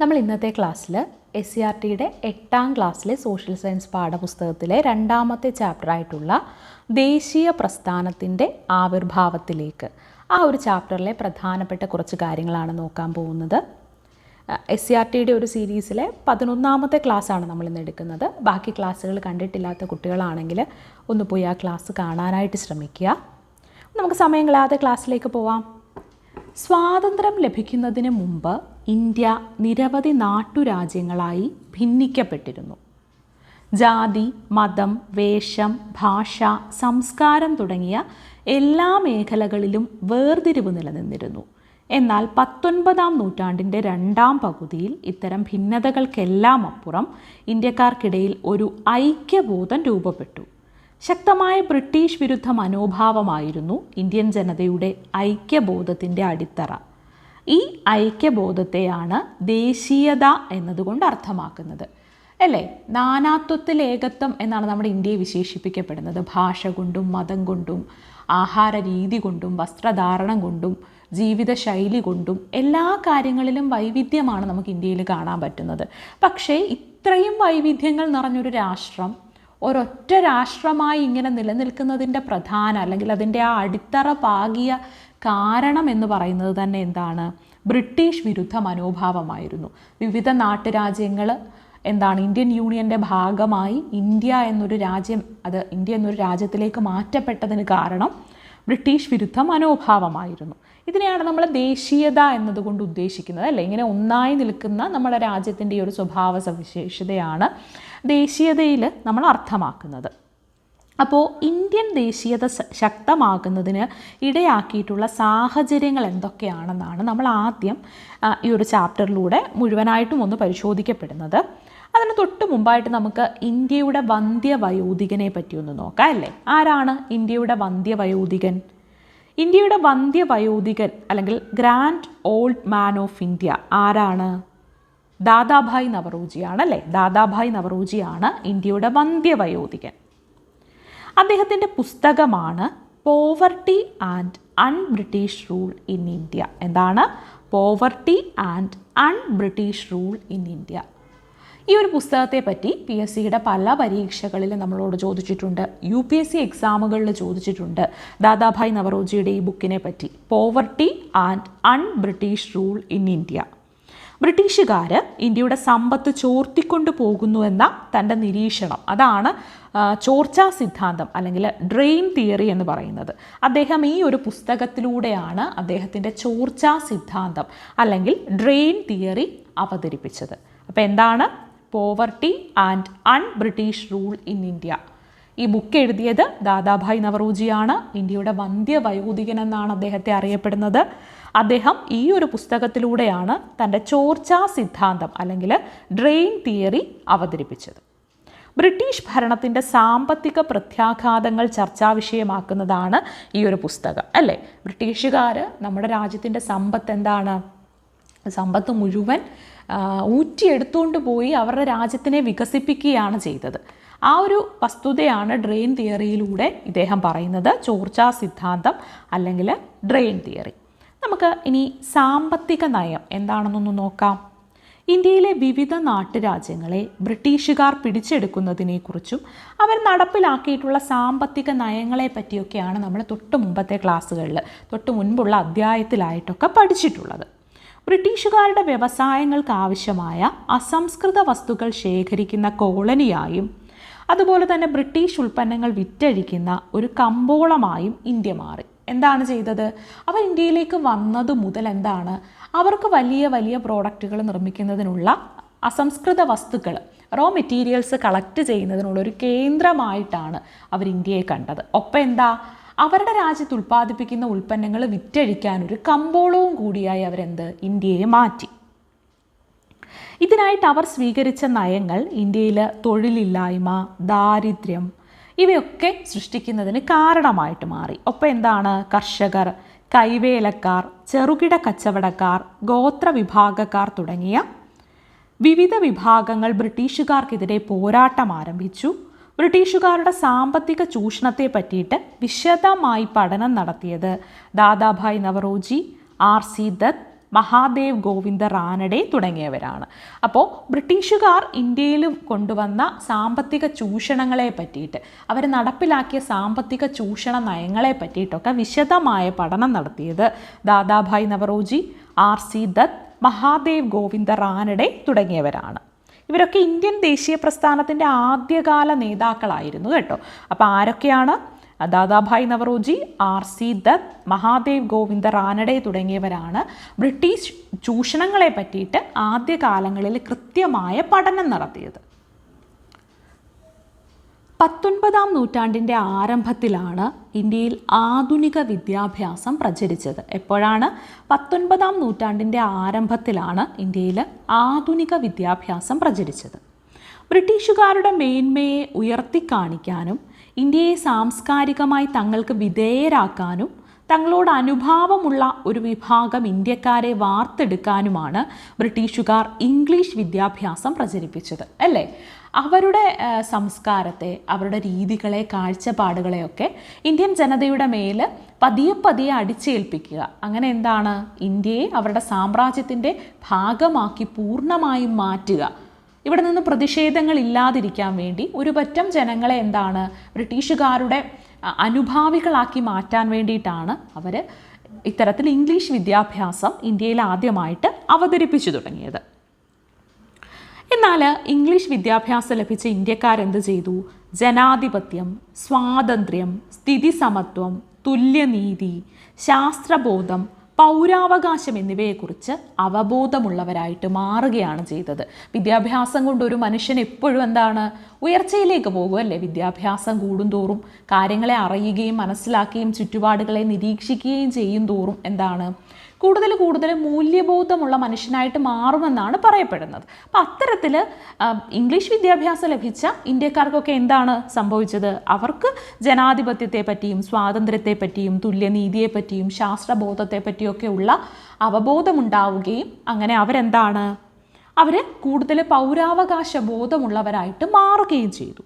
നമ്മൾ ഇന്നത്തെ ക്ലാസ്സിൽ എസ് സി ആർ ടിയുടെ എട്ടാം ക്ലാസ്സിലെ സോഷ്യൽ സയൻസ് പാഠപുസ്തകത്തിലെ രണ്ടാമത്തെ ചാപ്റ്ററായിട്ടുള്ള ദേശീയ പ്രസ്ഥാനത്തിന്റെ ആവിർഭാവത്തിലേക്ക് ആ ഒരു ചാപ്റ്ററിലെ പ്രധാനപ്പെട്ട കുറച്ച് കാര്യങ്ങളാണ് നോക്കാൻ പോകുന്നത്. എസ് സി ആർ ടിയുടെ ഒരു സീരീസിലെ പതിനൊന്നാമത്തെ ക്ലാസ്സാണ് നമ്മൾ ഇന്ന് എടുക്കുന്നത്. ബാക്കി ക്ലാസ്സുകൾ കണ്ടിട്ടില്ലാത്ത കുട്ടികളാണെങ്കിൽ ഒന്ന് പോയി ആ ക്ലാസ് കാണാനായിട്ട് ശ്രമിക്കുക. നമുക്ക് സമയം കളയാതെ ക്ലാസ്സിലേക്ക് പോവാം. സ്വാതന്ത്ര്യം ലഭിക്കുന്നതിന് മുമ്പ് ഇന്ത്യ നിരവധി നാട്ടുരാജ്യങ്ങളായി ഭിന്നിക്കപ്പെട്ടിരുന്നു. ജാതി മതം വേഷം ഭാഷ സംസ്കാരം തുടങ്ങിയ എല്ലാ മേഖലകളിലും വേർതിരിവ് നിലനിന്നിരുന്നു. എന്നാൽ പത്തൊൻപതാം നൂറ്റാണ്ടിന്റെ രണ്ടാം പകുതിയിൽ ഇത്തരം ഭിന്നതകൾക്കെല്ലാം അപ്പുറം ഇന്ത്യക്കാർക്കിടയിൽ ഒരു ഐക്യബോധം രൂപപ്പെട്ടു. ശക്തമായ ബ്രിട്ടീഷ് വിരുദ്ധ മനോഭാവമായിരുന്നു ഇന്ത്യൻ ജനതയുടെ ഐക്യബോധത്തിന്റെ അടിത്തറ. ഈ ഐക്യബോധത്തെയാണ് ദേശീയത എന്നതുകൊണ്ട് അർത്ഥമാക്കുന്നത്. അല്ലേ? നാനാത്വത്തിൽ ഏകത്വം എന്നാണ് നമ്മുടെ ഇന്ത്യയെ വിശേഷിപ്പിക്കപ്പെടുന്നത്. ഭാഷ കൊണ്ടും മതം കൊണ്ടും ആഹാര രീതി കൊണ്ടും വസ്ത്രധാരണം കൊണ്ടും ജീവിതശൈലി കൊണ്ടും എല്ലാ കാര്യങ്ങളിലും വൈവിധ്യമാണ് നമുക്ക് ഇന്ത്യയിൽ കാണാൻ പറ്റുന്നത്. പക്ഷേ ഇത്രയും വൈവിധ്യങ്ങൾ നിറഞ്ഞൊരു രാഷ്ട്രം ഒരൊറ്റ രാഷ്ട്രമായി ഇങ്ങനെ നിലനിൽക്കുന്നതിന്റെ പ്രധാന അല്ലെങ്കിൽ അതിന്റെ ആ അടിത്തറ പാകിയ കാരണം എന്ന് പറയുന്നത് തന്നെ എന്താണ്? ബ്രിട്ടീഷ് വിരുദ്ധ മനോഭാവമായിരുന്നു. വിവിധ നാട്ടുരാജ്യങ്ങൾ എന്താണ് ഇന്ത്യൻ യൂണിയന്റെ ഭാഗമായി ഇന്ത്യ എന്നൊരു രാജ്യം അത് ഇന്ത്യ എന്നൊരു രാജ്യത്തിലേക്ക് മാറ്റപ്പെട്ടതിന് കാരണം ബ്രിട്ടീഷ് വിരുദ്ധ മനോഭാവമായിരുന്നു. ഇതിനെയാണ് നമ്മൾ ദേശീയത എന്നതുകൊണ്ട് ഉദ്ദേശിക്കുന്നത് അല്ലേ? ഇങ്ങനെ ഒന്നായി നിൽക്കുന്ന നമ്മുടെ രാജ്യത്തിന്റെ ഒരു സ്വഭാവ സവിശേഷതയാണ് ദേശീയതയിൽ നമ്മൾ അർത്ഥമാക്കുന്നത്. അപ്പോൾ ഇന്ത്യൻ ദേശീയത ശക്തമാകുന്നതിന് ഇടയാക്കിയിട്ടുള്ള സാഹചര്യങ്ങൾ എന്തൊക്കെയാണെന്നാണ് നമ്മൾ ആദ്യം ഈ ഒരു ചാപ്റ്ററിലൂടെ മുഴുവനായിട്ടും ഒന്ന് പരിശോധിക്കപ്പെടുന്നത്. അതിന് തൊട്ട് മുമ്പായിട്ട് നമുക്ക് ഇന്ത്യയുടെ വന്ധ്യവയോധികനെ പറ്റി ഒന്ന് നോക്കാം അല്ലേ? ആരാണ് ഇന്ത്യയുടെ വന്ധ്യവയോധികൻ? ഇന്ത്യയുടെ വന്ധ്യവയോധികൻ അല്ലെങ്കിൽ grand old man of India ആരാണ്? ദാദാഭായ് നവറോജിയാണ് അല്ലേ? ദാദാഭായ് നവറോജിയാണ് ഇന്ത്യയുടെ വന്ധ്യവയോധികൻ. അദ്ദേഹത്തിന്റെ പുസ്തകമാണ് poverty and un British rule in India എന്താണ്? Poverty and un British rule in India ഈ ഒരു പുസ്തകത്തെ പറ്റി പി എസ് സിയുടെ പല പരീക്ഷകളിൽ നമ്മളോട് ചോദിച്ചിട്ടുണ്ട്. യു പി എസ് സി എക്സാമുകളിൽ ചോദിച്ചിട്ടുണ്ട്. ദാദാഭായ് നവറോജിയുടെ ഈ ബുക്കിനെ പറ്റി. Poverty and un British rule in India ബ്രിട്ടീഷുകാർ ഇന്ത്യയുടെ സമ്പത്ത് ചോർത്തിക്കൊണ്ടു പോകുന്നു എന്ന തന്റെ നിരീക്ഷണം. അതാണ് ചോർച്ചാ സിദ്ധാന്തം അല്ലെങ്കിൽ ഡ്രെയിൻ തിയറി എന്ന് പറയുന്നത്. അദ്ദേഹം ഈ ഒരു പുസ്തകത്തിലൂടെയാണ് അദ്ദേഹത്തിന്റെ ചോർച്ചാ സിദ്ധാന്തം അല്ലെങ്കിൽ ഡ്രെയിൻ തിയറി അവതരിപ്പിച്ചത്. അപ്പോൾ എന്താണ്? Poverty and un British rule in India. ഈ ബുക്ക് എഴുതിയത് ദാദാഭായ് നവറോജിയാണ്. ഇന്ത്യയുടെ വന്ധ്യവയോധികൻ എന്നാണ് അദ്ദേഹത്തെ അറിയപ്പെടുന്നത്. അദ്ദേഹം ഈ ഒരു പുസ്തകത്തിലൂടെയാണ് തന്റെ ചോർച്ചാ സിദ്ധാന്തം അല്ലെങ്കിൽ ഡ്രെയിൻ തിയറി അവതരിപ്പിച്ചത്. ബ്രിട്ടീഷ് ഭരണത്തിന്റെ സാമ്പത്തിക പ്രത്യാഘാതങ്ങൾ ചർച്ചാ വിഷയമാക്കുന്നതാണ് ഈ ഒരു പുസ്തകം അല്ലേ? ബ്രിട്ടീഷുകാർ നമ്മുടെ രാജ്യത്തിന്റെ സമ്പത്ത് എന്താണ്? സമ്പത്ത് മുഴുവൻ ഊറ്റിയെടുത്തുകൊണ്ട് പോയി അവരുടെ രാജ്യത്തിനെ വികസിപ്പിക്കുകയാണ് ചെയ്തത്. ആ ഒരു വസ്തുതയാണ് ഡ്രെയിൻ തിയറിയിലൂടെ ഇദ്ദേഹം പറയുന്നത് ചോർച്ചാ സിദ്ധാന്തം അല്ലെങ്കിൽ ഡ്രെയിൻ തിയറി. നമുക്ക് ഇനി സാമ്പത്തിക നയം എന്താണെന്നൊന്ന് നോക്കാം. ഇന്ത്യയിലെ വിവിധ നാട്ടുരാജ്യങ്ങളെ ബ്രിട്ടീഷുകാർ പിടിച്ചെടുക്കുന്നതിനെക്കുറിച്ചും അവർ നടപ്പിലാക്കിയിട്ടുള്ള സാമ്പത്തിക നയങ്ങളെ പറ്റിയൊക്കെയാണ് നമ്മൾ തൊട്ട് മുമ്പത്തെ ക്ലാസ്സുകളിൽ തൊട്ട് മുൻപുള്ള അധ്യായത്തിലായിട്ടൊക്കെ പഠിച്ചിട്ടുള്ളത്. ബ്രിട്ടീഷുകാരുടെ വ്യവസായങ്ങൾക്ക് ആവശ്യമായ അസംസ്കൃത വസ്തുക്കൾ ശേഖരിക്കുന്ന കോളനിയായും അതുപോലെ തന്നെ ബ്രിട്ടീഷ് ഉൽപ്പന്നങ്ങൾ വിറ്റഴിക്കുന്ന ഒരു കമ്പോളമായും ഇന്ത്യ മാറി. എന്താണ് ചെയ്തത്? അവർ ഇന്ത്യയിലേക്ക് വന്നത് മുതൽ എന്താണ്? അവർക്ക് വലിയ വലിയ പ്രോഡക്റ്റുകൾ നിർമ്മിക്കുന്നതിനുള്ള അസംസ്കൃത വസ്തുക്കൾ റോ മെറ്റീരിയൽസ് കളക്ട് ചെയ്യുന്നതിനുള്ള ഒരു കേന്ദ്രമായിട്ടാണ് അവർ ഇന്ത്യയെ കണ്ടത്. ഒപ്പം എന്താ? അവരുടെ രാജ്യത്ത് ഉൽപ്പാദിപ്പിക്കുന്ന ഉൽപ്പന്നങ്ങൾ വിറ്റഴിക്കാൻ ഒരു കമ്പോളവും കൂടിയായി അവരെന്ത് ഇന്ത്യയെ മാറ്റി. ഇതിനായിട്ട് അവർ സ്വീകരിച്ച നയങ്ങൾ ഇന്ത്യയിൽ തൊഴിലില്ലായ്മ ദാരിദ്ര്യം ഇവയൊക്കെ സൃഷ്ടിക്കുന്നതിന് കാരണമായിട്ട് മാറി. ഒപ്പം എന്താണ്? കർഷകർ കൈവേലക്കാർ ചെറുകിട കച്ചവടക്കാർ ഗോത്ര വിഭാഗക്കാർ തുടങ്ങിയ വിവിധ വിഭാഗങ്ങൾ ബ്രിട്ടീഷുകാർക്കെതിരെ പോരാട്ടം ആരംഭിച്ചു. ബ്രിട്ടീഷുകാരുടെ സാമ്പത്തിക ചൂഷണത്തെ പറ്റിയിട്ട് വിശദമായി പഠനം നടത്തിയത് ദാദാഭായ് നവറോജി ആർ സി ദത്ത് മഹാദേവ് ഗോവിന്ദ റാനഡെ തുടങ്ങിയവരാണ്. അപ്പോൾ ബ്രിട്ടീഷുകാർ ഇന്ത്യയിൽ കൊണ്ടുവന്ന സാമ്പത്തിക ചൂഷണങ്ങളെ പറ്റിയിട്ട് അവർ നടപ്പിലാക്കിയ സാമ്പത്തിക ചൂഷണ നയങ്ങളെ പറ്റിയിട്ടൊക്കെ വിശദമായ പഠനം നടത്തിയത് ദാദാഭായ് നവറോജി ആർ സി ദത്ത് മഹാദേവ് ഗോവിന്ദ റാനഡെ തുടങ്ങിയവരാണ്. ഇവരൊക്കെ ഇന്ത്യൻ ദേശീയ പ്രസ്ഥാനത്തിന്റെ ആദ്യകാല നേതാക്കളായിരുന്നു കേട്ടോ. അപ്പോൾ ആരൊക്കെയാണ്? ദാദാഭായ് നവറോജി ആർ സി ദത്ത് മഹാദേവ് ഗോവിന്ദ റാനഡെ തുടങ്ങിയവരാണ് ബ്രിട്ടീഷ് ചൂഷണങ്ങളെ പറ്റിയിട്ട് ആദ്യകാലങ്ങളിൽ കൃത്യമായ പഠനം നടത്തിയത്. പത്തൊൻപതാം നൂറ്റാണ്ടിന്റെ ആരംഭത്തിലാണ് ഇന്ത്യയിൽ ആധുനിക വിദ്യാഭ്യാസം പ്രചരിച്ചത്. എപ്പോഴാണ്? പത്തൊൻപതാം നൂറ്റാണ്ടിന്റെ ആരംഭത്തിലാണ് ഇന്ത്യയിൽ ആധുനിക വിദ്യാഭ്യാസം പ്രചരിച്ചത്. ബ്രിട്ടീഷുകാരുടെ മേന്മയെ ഉയർത്തിക്കാണിക്കാനും ഇന്ത്യയെ സാംസ്കാരികമായി തങ്ങൾക്ക് വിധേയരാക്കാനും തങ്ങളോട് അനുഭാവമുള്ള ഒരു വിഭാഗം ഇന്ത്യക്കാരെ വാർത്തെടുക്കാനുമാണ് ബ്രിട്ടീഷുകാർ ഇംഗ്ലീഷ് വിദ്യാഭ്യാസം പ്രചരിപ്പിച്ചത് അല്ലേ? അവരുടെ സംസ്കാരത്തെ അവരുടെ രീതികളെ കാഴ്ചപ്പാടുകളെയൊക്കെ ഇന്ത്യൻ ജനതയുടെ മേൽ പതിയെ പതിയെ അടിച്ചേൽപ്പിക്കുക. അങ്ങനെ എന്താണ്? ഇന്ത്യയെ അവരുടെ സാമ്രാജ്യത്തിന്റെ ഭാഗമാക്കി പൂർണമായും മാറ്റുക. ഇവിടെ നിന്ന് പ്രതിഷേധങ്ങൾ ഇല്ലാതിരിക്കാൻ വേണ്ടി ഒരു പറ്റം ജനങ്ങളെ എന്താണ് ബ്രിട്ടീഷുകാരുടെ അനുഭാവികളാക്കി മാറ്റാൻ വേണ്ടിയിട്ടാണ് അവർ ഇത്തരത്തിൽ ഇംഗ്ലീഷ് വിദ്യാഭ്യാസം ഇന്ത്യയിൽ ആദ്യമായിട്ട് അവതരിപ്പിച്ചു തുടങ്ങിയത്. എന്നാൽ ഇംഗ്ലീഷ് വിദ്യാഭ്യാസം ലഭിച്ച ഇന്ത്യക്കാരെന്ത് ചെയ്തു? ജനാധിപത്യം സ്വാതന്ത്ര്യം സ്ഥിതി സമത്വം തുല്യനീതി ശാസ്ത്രബോധം പൗരാവകാശം എന്നിവയെക്കുറിച്ച് അവബോധമുള്ളവരായിട്ട് മാറുകയാണ് ചെയ്തത്. വിദ്യാഭ്യാസം കൊണ്ട് ഒരു മനുഷ്യൻ എപ്പോഴും എന്താണ് ഉയർച്ചയിലേക്ക് പോകുമല്ലേ വിദ്യാഭ്യാസം കൂടുന്തോറും കാര്യങ്ങളെ അറിയുകയും മനസ്സിലാക്കുകയും ചുറ്റുപാടുകളെ നിരീക്ഷിക്കുകയും ചെയ്യും തോറും എന്താണ് കൂടുതൽ കൂടുതൽ മൂല്യബോധമുള്ള മനുഷ്യനായിട്ട് മാറുമെന്നാണ് പറയപ്പെടുന്നത്. അപ്പം അത്തരത്തിൽ ഇംഗ്ലീഷ് വിദ്യാഭ്യാസം ലഭിച്ച ഇന്ത്യക്കാർക്കൊക്കെ എന്താണ് സംഭവിച്ചത്? അവർക്ക് ജനാധിപത്യത്തെ പറ്റിയും സ്വാതന്ത്ര്യത്തെ പറ്റിയും തുല്യനീതിയെ പറ്റിയും ശാസ്ത്രബോധത്തെ പറ്റിയൊക്കെ ഉള്ള അവബോധമുണ്ടാവുകയും അങ്ങനെ അവരെന്താണ്? അവർ കൂടുതൽ പൗരാവകാശ ബോധമുള്ളവരായിട്ട് മാറുകയും ചെയ്തു.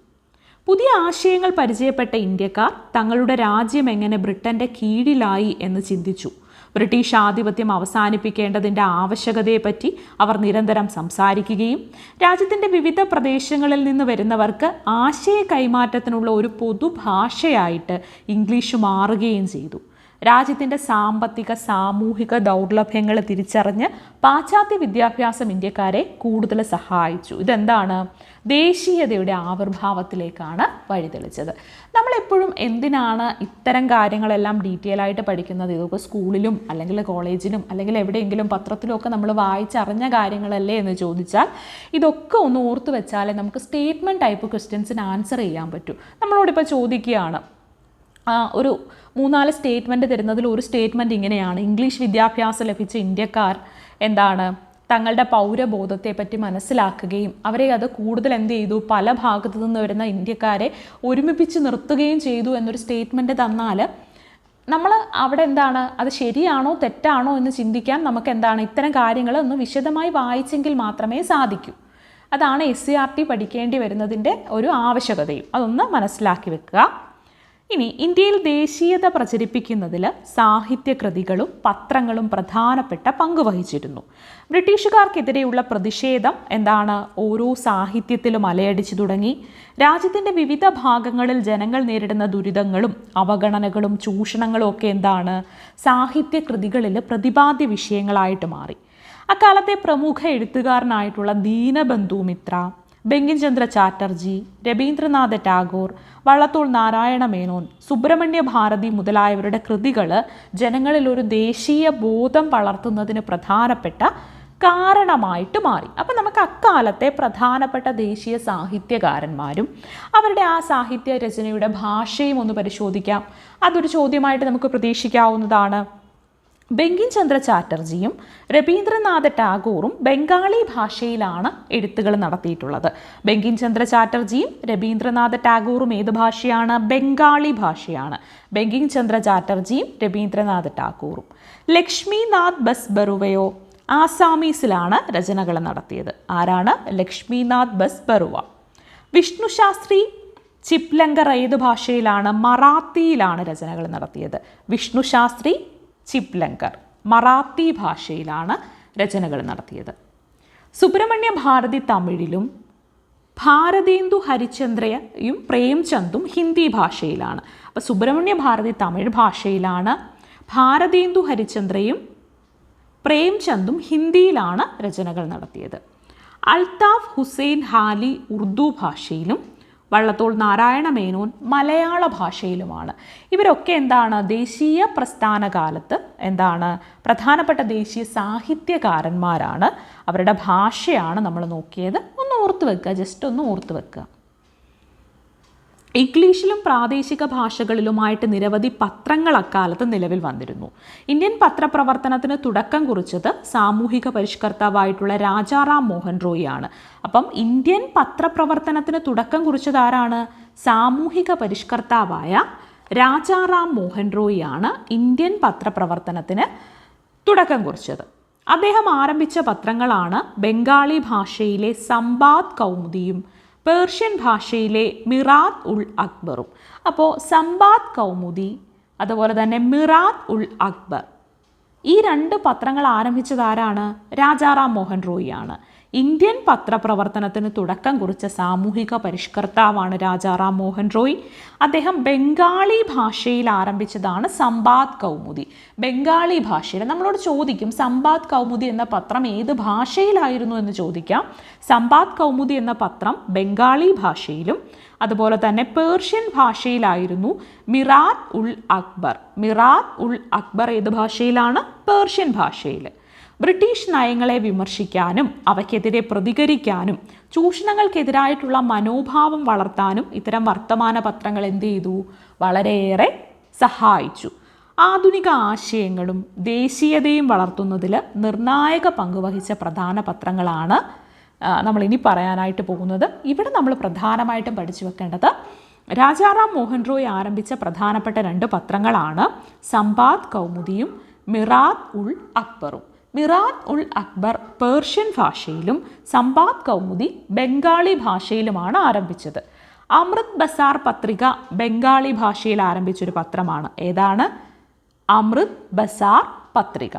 പുതിയ ആശയങ്ങൾ പരിചയപ്പെട്ട ഇന്ത്യക്കാർ തങ്ങളുടെ രാജ്യം എങ്ങനെ ബ്രിട്ടന്റെ കീഴിലായി എന്ന് ചിന്തിച്ചു. ബ്രിട്ടീഷ് ആധിപത്യം അവസാനിപ്പിക്കേണ്ടതിന്റെ ആവശ്യകതയെപ്പറ്റി അവർ നിരന്തരം സംസാരിക്കുകയും രാജ്യത്തിന്റെ വിവിധ പ്രദേശങ്ങളിൽ നിന്ന് വരുന്നവർക്ക് ആശയ കൈമാറ്റത്തിനുള്ള ഒരു പൊതുഭാഷയായിട്ട് ഇംഗ്ലീഷ് മാറുകയും ചെയ്തു. രാജ്യത്തിന്റെ സാമ്പത്തിക സാമൂഹിക ദൗർലഭ്യങ്ങൾ തിരിച്ചറിഞ്ഞ് പാശ്ചാത്യ വിദ്യാഭ്യാസം ഇന്ത്യക്കാരെ കൂടുതൽ സഹായിച്ചു. ഇതെന്താണ്? ദേശീയതയുടെ ആവിർഭാവത്തിലേക്കാണ് വഴിതെളിച്ചത്. നമ്മളെപ്പോഴും എന്തിനാണ് ഇത്തരം കാര്യങ്ങളെല്ലാം ഡീറ്റെയിൽ ആയിട്ട് പഠിക്കുന്നത്? ഇതൊക്കെ സ്കൂളിലും അല്ലെങ്കിൽ കോളേജിലും അല്ലെങ്കിൽ എവിടെയെങ്കിലും പത്രത്തിലും ഒക്കെ നമ്മൾ വായിച്ചറിഞ്ഞ കാര്യങ്ങളല്ലേ എന്ന് ചോദിച്ചാൽ ഇതൊക്കെ ഒന്ന് ഓർത്ത് വെച്ചാലേ നമുക്ക് സ്റ്റേറ്റ്മെന്റ് ടൈപ്പ് ക്വസ്റ്റ്യൻസിന് ആൻസർ ചെയ്യാൻ പറ്റൂ. നമ്മളോടിപ്പോൾ ചോദിക്കുകയാണ് ഒരു മൂന്നാൽ സ്റ്റേറ്റ്മെന്റ് തരുന്നതിൽ ഒരു സ്റ്റേറ്റ്മെന്റ് ഇങ്ങനെയാണ്. ഇംഗ്ലീഷ് വിദ്യാഭ്യാസം ലഭിച്ച ഇന്ത്യക്കാർ എന്താണ്? തങ്ങളുടെ പൗരബോധത്തെ പറ്റി മനസ്സിലാക്കുകയും അവരെ അത് കൂടുതൽ എന്ത് ചെയ്തു? പല ഭാഗത്തു നിന്ന് വരുന്ന ഇന്ത്യക്കാരെ ഒരുമിപ്പിച്ച് നിർത്തുകയും ചെയ്തു എന്നൊരു സ്റ്റേറ്റ്മെന്റ് തന്നാൽ നമ്മൾ അവിടെ എന്താണ്? അത് ശരിയാണോ? തെറ്റാണോ എന്ന് ചിന്തിക്കാൻ നമുക്ക് എന്താണ്? ഇത്തരം കാര്യങ്ങൾ ഒന്ന് വിശദമായി വായിച്ചെങ്കിൽ മാത്രമേ സാധിക്കൂ. അതാണ് എസ് സി ആർ ടി പഠിക്കേണ്ടി വരുന്നതിന്റെ ഒരു ആവശ്യകതയും. അതൊന്ന് മനസ്സിലാക്കി വെക്കുക. ഇനി ഇന്ത്യയിൽ ദേശീയത പ്രചരിപ്പിക്കുന്നതിൽ സാഹിത്യകൃതികളും പത്രങ്ങളും പ്രധാനപ്പെട്ട പങ്ക് വഹിച്ചിരുന്നു. ബ്രിട്ടീഷുകാർക്കെതിരെയുള്ള പ്രതിഷേധം എന്താണ് ഓരോ സാഹിത്യത്തിലും അലയടിച്ചു തുടങ്ങി. രാജ്യത്തിന്റെ വിവിധ ഭാഗങ്ങളിൽ ജനങ്ങൾ നേരിടുന്ന ദുരിതങ്ങളും അവഗണനകളും ചൂഷണങ്ങളും ഒക്കെ എന്താണ് സാഹിത്യകൃതികളിൽ പ്രതിപാദ്യ വിഷയങ്ങളായിട്ട് മാറി. അക്കാലത്തെ പ്രമുഖ എഴുത്തുകാരനായിട്ടുള്ള ദീനബന്ധു മിത്ര ബങ്കിം ചന്ദ്ര ചാറ്റർജി രവീന്ദ്രനാഥ ടാഗോർ വള്ളത്തോൾ നാരായണ മേനോൻ സുബ്രഹ്മണ്യ ഭാരതി മുതലായവരുടെ കൃതികൾ ജനങ്ങളിൽ ഒരു ദേശീയ ബോധം വളർത്തുന്നതിന് പ്രധാനപ്പെട്ട കാരണമായിട്ട് മാറി. അപ്പം നമുക്ക് അക്കാലത്തെ പ്രധാനപ്പെട്ട ദേശീയ സാഹിത്യകാരന്മാരും അവരുടെ ആ സാഹിത്യ രചനയുടെ ഭാഷയും ഒന്ന് പരിശോധിക്കാം. അതൊരു ചോദ്യമായിട്ട് നമുക്ക് പ്രതീക്ഷിക്കാവുന്നതാണ്. ബങ്കിം ചന്ദ്ര ചാറ്റർജിയും രവീന്ദ്രനാഥ ടാഗോറും ബംഗാളി ഭാഷയിലാണ് എഴുത്തുകൾ നടത്തിയിട്ടുള്ളത്. ബങ്കിം ചന്ദ്ര ചാറ്റർജിയും രവീന്ദ്രനാഥ ടാഗോറും ഏത് ഭാഷയാണ്? ബംഗാളി ഭാഷയാണ്. ബങ്കിം ചന്ദ്ര ചാറ്റർജിയും രവീന്ദ്രനാഥ ടാഗോറും. ലക്ഷ്മിനാഥ് ബസ് ബറുവയോ ആസാമീസിലാണ് രചനകൾ നടത്തിയത്. ആരാണ്? ലക്ഷ്മിനാഥ് ബസ് ബറുവ വിഷ്ണു ശാസ്ത്രി ചിപ്ലങ്കർ ഏത് ഭാഷയിലാണ്? മറാത്തിയിലാണ് രചനകൾ നടത്തിയത്. വിഷ്ണു ശാസ്ത്രി ചിപ്ലങ്കർ മറാത്തി ഭാഷയിലാണ് രചനകൾ നടത്തിയത്. സുബ്രഹ്മണ്യ ഭാരതി തമിഴിലും ഭാരതേന്ദു ഹരിചന്ദ്രയും പ്രേംചന്ദും ഹിന്ദി ഭാഷയിലാണ്. അപ്പോൾ സുബ്രഹ്മണ്യ ഭാരതി തമിഴ് ഭാഷയിലാണ് ഭാരതേന്ദു ഹരിചന്ദ്രയും പ്രേംചന്ദും ഹിന്ദിയിലാണ് രചനകൾ നടത്തിയത്. അൽതാഫ് ഹുസൈൻ ഹാലി ഉറുദു ഭാഷയിലും വള്ളത്തോൾ നാരായണ മേനോൻ മലയാള ഭാഷയിലുമാണ്. ഇവരൊക്കെ എന്താണ് ദേശീയ പ്രസ്ഥാന കാലത്ത് എന്താണ് പ്രധാനപ്പെട്ട ദേശീയ സാഹിത്യകാരന്മാരാണ്. അവരുടെ ഭാഷയാണ് നമ്മൾ നോക്കിയത്. ഒന്ന് ഓർത്ത് വെക്കുക ജസ്റ്റ് ഒന്ന് ഓർത്ത് വെക്കുക. ഇംഗ്ലീഷിലും പ്രാദേശിക ഭാഷകളിലുമായിട്ട് നിരവധി പത്രങ്ങൾ അക്കാലത്ത് നിലവിൽ വന്നിരുന്നു. ഇന്ത്യൻ പത്രപ്രവർത്തനത്തിന് തുടക്കം കുറിച്ചത് സാമൂഹിക പരിഷ്കർത്താവായിട്ടുള്ള രാജാറാം മോഹൻ റോയിയാണ്. അപ്പം ഇന്ത്യൻ പത്രപ്രവർത്തനത്തിന് തുടക്കം കുറിച്ചത് ആരാണ്? സാമൂഹിക പരിഷ്കർത്താവായ രാജാറാം മോഹൻ റോയിയാണ് ഇന്ത്യൻ പത്രപ്രവർത്തനത്തിന് തുടക്കം കുറിച്ചത്. അദ്ദേഹം ആരംഭിച്ച പത്രങ്ങളാണ് ബംഗാളി ഭാഷയിലെ സമ്പാദ് കൗമുദിയും പേർഷ്യൻ ഭാഷയിലെ മിറാത്ത് ഉൾ അക്ബറും. അപ്പോൾ സമ്പാദ് കൗമുദി അതുപോലെ തന്നെ മിറാത്ത് ഉൾ അക്ബർ. ഈ രണ്ട് പത്രങ്ങൾ ആരംഭിച്ചത് ആരാണ്? രാജാറാം മോഹൻ റോയി ആണ് ഇന്ത്യൻ പത്രപ്രവർത്തനത്തിന് തുടക്കം കുറിച്ച സാമൂഹിക പരിഷ്കർത്താവാണ് രാജാറാം മോഹൻ റോയ്. അദ്ദേഹം ബംഗാളി ഭാഷയിൽ ആരംഭിച്ചതാണ് സമ്പാദ് കൗമുദി. ബംഗാളി ഭാഷയിൽ നമ്മളോട് ചോദിക്കും സമ്പാദ് കൗമുദി എന്ന പത്രം ഏത് ഭാഷയിലായിരുന്നു എന്ന് ചോദിക്കാം. സമ്പാദ് കൗമുദി എന്ന പത്രം ബംഗാളി ഭാഷയിലും അതുപോലെ തന്നെ പേർഷ്യൻ ഭാഷയിലായിരുന്നു മിറാത്ത് ഉൾ അക്ബർ. മിറാത്ത് ഉൾ അക്ബർ ഏത് ഭാഷയിലാണ്? പേർഷ്യൻ ഭാഷയിൽ ബ്രിട്ടീഷ് നയങ്ങളെ വിമർശിക്കാനും അവയ്ക്കെതിരെ പ്രതികരിക്കാനും ചൂഷണങ്ങൾക്കെതിരായിട്ടുള്ള മനോഭാവം വളർത്താനും ഇത്തരം വർത്തമാന പത്രങ്ങൾ എന്ത് ചെയ്തു? വളരെയേറെ സഹായിച്ചു. ആധുനിക ആശയങ്ങളും ദേശീയതയും വളർത്തുന്നതിൽ നിർണായക പങ്കുവഹിച്ച പ്രധാന പത്രങ്ങളാണ് നമ്മൾ ഇനി പറയാനായിട്ട് പോകുന്നത്. ഇവിടെ നമ്മൾ പ്രധാനമായിട്ടും പഠിച്ചു വെക്കേണ്ടത് രാജാറാം മോഹൻ റോയ് ആരംഭിച്ച പ്രധാനപ്പെട്ട രണ്ട് പത്രങ്ങളാണ് സമ്പാദ് കൗമുദിയും മിറാത്ത് ഉൾ അക്ബറും. മിറാത്ത് ഉൾ അക്ബർ പേർഷ്യൻ ഭാഷയിലും സംബാദ് കൗമുദി ബംഗാളി ഭാഷയിലുമാണ് ആരംഭിച്ചത്. അമൃത് ബസാർ പത്രിക ബംഗാളി ഭാഷയിൽ ആരംഭിച്ചൊരു പത്രമാണ്. ഏതാണ്? അമൃത് ബസാർ പത്രിക.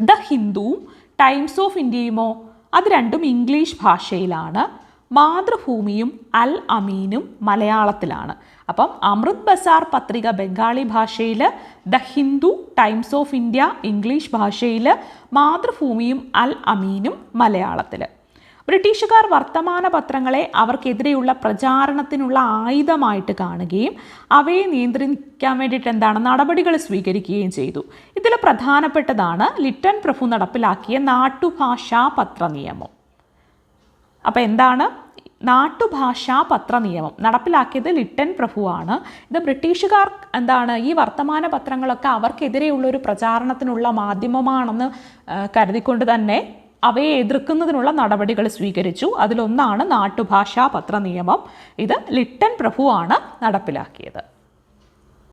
ദ ഹിന്ദുവും ടൈംസ് ഓഫ് ഇന്ത്യയുമോ? അത് രണ്ടും ഇംഗ്ലീഷ് ഭാഷയിലാണ്. മാതൃഭൂമിയും അൽ അമീനും മലയാളത്തിലാണ്. അപ്പം അമൃത് ബസാർ പത്രിക ബംഗാളി ഭാഷയിൽ the Hindu Times of India English ഭാഷയിൽ മാതൃഭൂമിയും അൽ അമീനും മലയാളത്തിൽ ബ്രിട്ടീഷുകാർ വർത്തമാന പത്രങ്ങളെ അവർക്കെതിരെയുള്ള പ്രചാരണത്തിനുള്ള ആയുധമായിട്ട് കാണുകയും അവയെ നിയന്ത്രിക്കാൻ വേണ്ടിയിട്ട് എന്താണ് നടപടികൾ സ്വീകരിക്കുകയും ചെയ്തു. ഇതിൽ പ്രധാനപ്പെട്ടതാണ് ലിറ്റൻ പ്രഭു നടപ്പിലാക്കിയ നാട്ടുഭാഷാ പത്ര നിയമം അപ്പോൾ എന്താണ്? നാട്ടുഭാഷാ പത്ര നിയമം നടപ്പിലാക്കിയത് ലിട്ടൻ പ്രഭുവാണ്. ഇത് ബ്രിട്ടീഷുകാർ എന്താണ്? ഈ വർത്തമാന പത്രങ്ങളൊക്കെ അവർക്കെതിരെയുള്ള ഒരു പ്രചാരണത്തിനുള്ള മാധ്യമമാണെന്ന് കരുതിക്കൊണ്ട് തന്നെ അവയെ എതിർക്കുന്നതിനുള്ള നടപടികൾ സ്വീകരിച്ചു. അതിലൊന്നാണ് നാട്ടുഭാഷാ പത്ര നിയമം ഇത് ലിട്ടൻ പ്രഭുവാണ് നടപ്പിലാക്കിയത്.